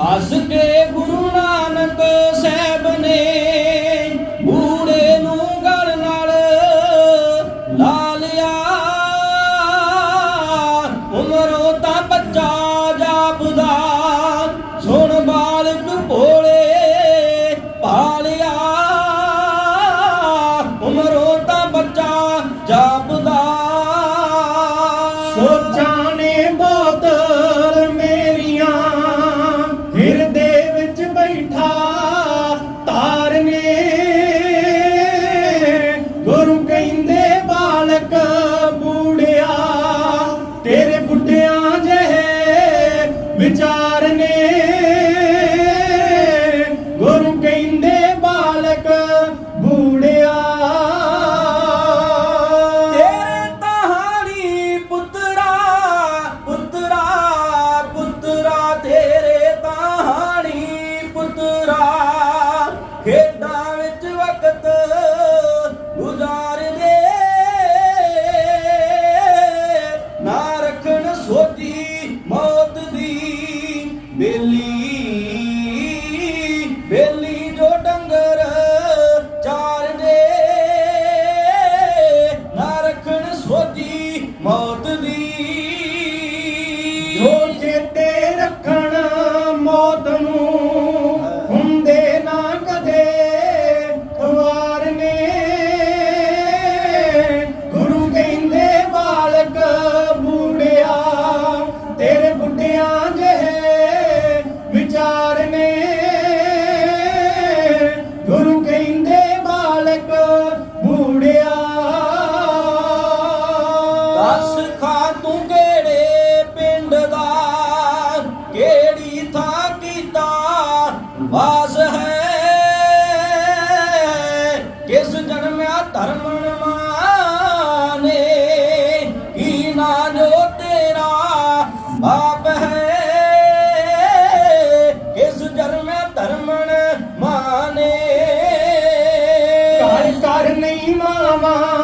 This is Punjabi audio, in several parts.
ਹੱਸ ਕੇ ਗੁਰੂ ਨਾਨਕ ਸਾਹਿਬ ਨੇ ਬੂੜੇ ਨੂੰ ਗਲ ਨਾਲ ਲਾ ਲਿਆ। ਉਮਰੋਂ ਤਾਂ ਬੱਚਾ ਜਾਪਦਾ, ਸੁਣ ਬਾਲਕ ਭੋਲੇ ਪਾਲਿਆ ਉਮਰੋਂ ਤਾਂ ਬੱਚਾ ਜਾਪਦਾ। ਸੋਚਾਂ বিচার ਤੂੰ ਕਿਹੜੇ ਪਿੰਡ ਦਾ ਕਿਹੜੀ ਥਾਂ ਕੀਤਾ ਵਾਸ ਹੈ? ਕਿਸ ਜਨਮਿਆ ਧਰਮਨ ਮਾਨੇ? ਕੀ ਨਾਮ ਤੇਰਾ ਬਾਪ ਹੈ? ਕਿਸ ਜਨਮਿਆ ਧਰਮਨ ਮਾਨੇ? ਕਰ ਕਰ ਨਹੀਂ ਮਾਵਾ।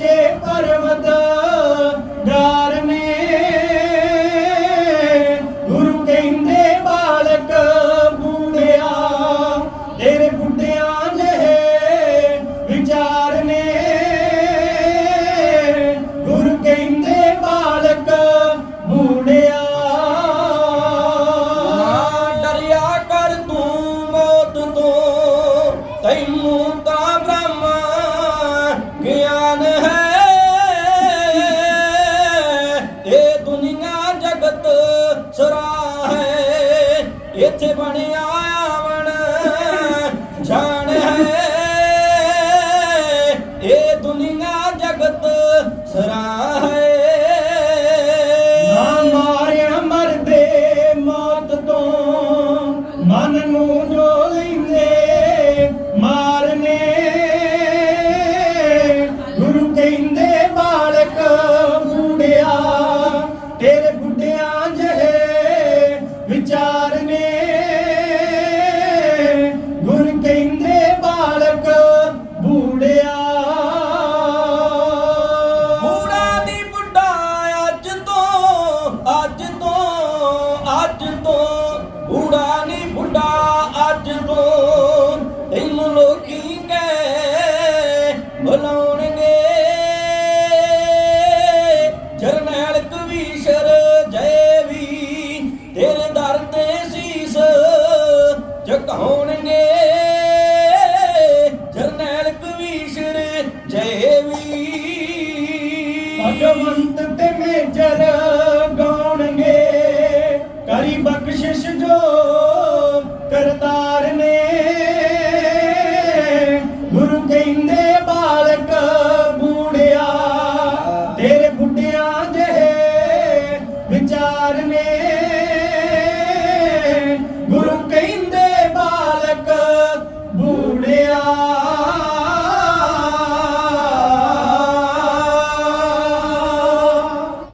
যে পরম बने आए Hola.